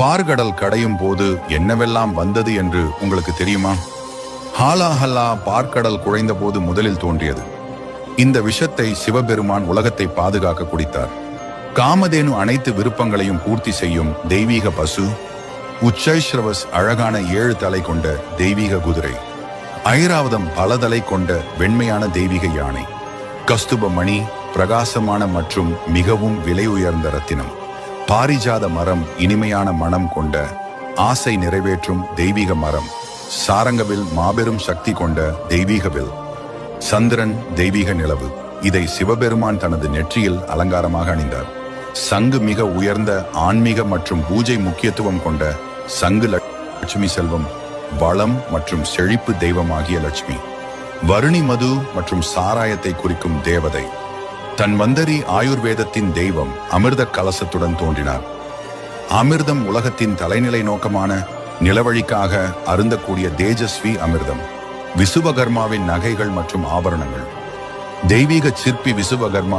பார்கடல் கடையும் போது என்னவெல்லாம் வந்தது என்று உங்களுக்கு தெரியுமா? ஹாலாஹல்லா பார்க்கடல் குழைந்த போது முதலில் தோன்றியது. இந்த விஷத்தை சிவபெருமான் உலகத்தை பாதுகாக்க குடித்தார். காமதேனு அனைத்து விருப்பங்களையும் பூர்த்தி செய்யும் தெய்வீக பசு உச்சைஸ்ரவஸ் அழகான ஏழு தலை கொண்ட தெய்வீக குதிரை ஐராவதம் பல தலை கொண்ட வெண்மையான தெய்வீக யானை கஸ்துப மணி பிரகாசமான மற்றும் மிகவும் விலை உயர்ந்த ரத்தினம். பாரிஜாத மரம் இனிமையான மனம் கொண்ட ஆசை நிறைவேற்றும் தெய்வீக மரம் சாரங்கவில் மாபெரும் சக்தி கொண்ட தெய்வீகவில் சந்திரன் தெய்வீக நிலவு. இதை சிவபெருமான் தனது நெற்றியில் அலங்காரமாக அணிந்தார். சங்கு மிக உயர்ந்த ஆன்மீக மற்றும் பூஜை முக்கியத்துவம் கொண்ட சங்கு லட்சுமி செல்வம் வளம் மற்றும் செழிப்பு தெய்வமாகிய லட்சுமி. வருணி மது மற்றும் சாராயத்தை குறிக்கும் தேவதை. தன் மந்தரி ஆயுர்வேதத்தின் தெய்வம் அமிர்த கலசத்துடன் தோன்றினார். அமிர்தம் உலகத்தின் தலைநிலை நோக்கமான நிலவழிக்காக அருந்தக்கூடிய தேஜஸ்வி அமிர்தம் விசுவகர்மாவின் நகைகள் மற்றும் ஆபரணங்கள். தெய்வீக சிற்பி விசுவகர்மா